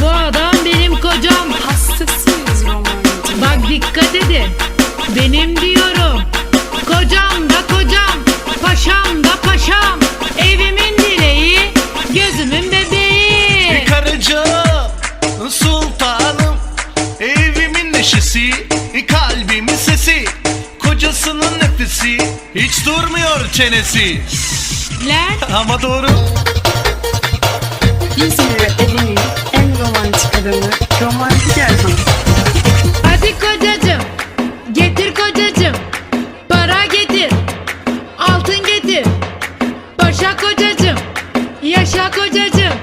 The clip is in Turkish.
Bu adam benim kocam. Hastasıyız romantik. Bak dikkat edin. Benim diyorum. Kocam da kocam. Paşam da paşam. Evimin direği. Gözümün bebeği. Karıcığım, sultanım Evimin neşesi, kalbimin sesi Kocasının nefesi, hiç durmuyor çenesi Lan Ama doğru Hadi kocacım. Getir kocacım. Para getir. Altın getir. Başa kocacım. Yaşa kocacım.